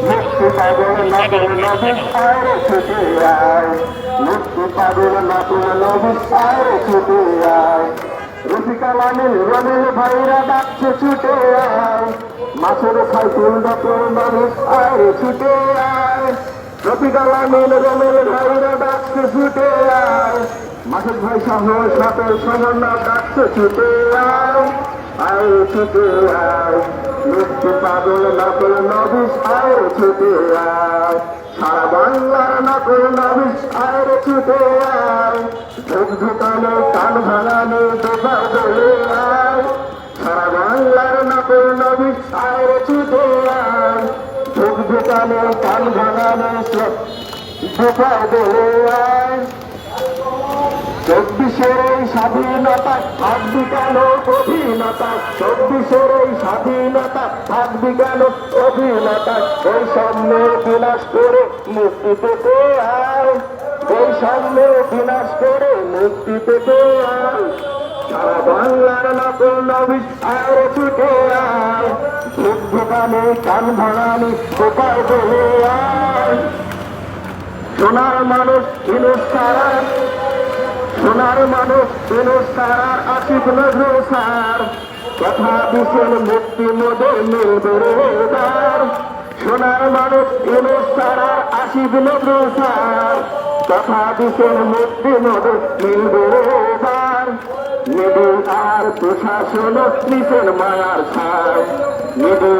মুক্তি পাগল নতুন নবী আরে ছুটে আয় মুক্তি পাগল নতুন নবী আরে ছুটে আয় রফিকা লামিল ভাইরা ডাকছে ছুটে আয় মাছের সাইকেল নতুন নবী আরে ছুটে আয় রফিকা লামিল রমিল ভাইরা ডাকছে ছুটে আয় মাসুদ ভাই সহ সাথে সমন্য ডাকছে ছুটে আয় ছুটে আয় মুক্তি পাগল নকল নবিস আয় ছুটে আয় সারা বাংলার নকল নবিস আয় ছুটে আয় ধূপ ধুকানো কান ভাঙানো দোকান দোলে আয় সারা বাংলার নকল নবিস আয় ছুটে আয় ধূপ ধুকানো কান ভাঙানো দোকান দোলে আয় চব্বিশের এই স্বাধীনতা থাকবি কেন? অধীনতা চব্বিশের এই স্বাধীনতা থাকবি কেন? অধীনতা ওই সামনে বিনাশ করে মুক্তি পেতে আয়। ওই সামনে বিনাশ করে মুক্তি পেতে আয়। সারা বাংলার নকল নবিস আয় ছুটে আয়। কান ভাঙানি বোকায় বলে আয়। সোনার মানুষ সারা সোনার মানুষ দিন সারার আসিফ নজরুল সার। কথা দিছেন মুক্তি মোদের মিলবে রে এবার। সোনার মানুষ দিন সারার আসিফ নজরুল সার। কথা দিছেন মুক্তি মোদের মিলবে রে এবার। নিবি আর প্রশাসন নিছেন মায়ার ছাড় নিবি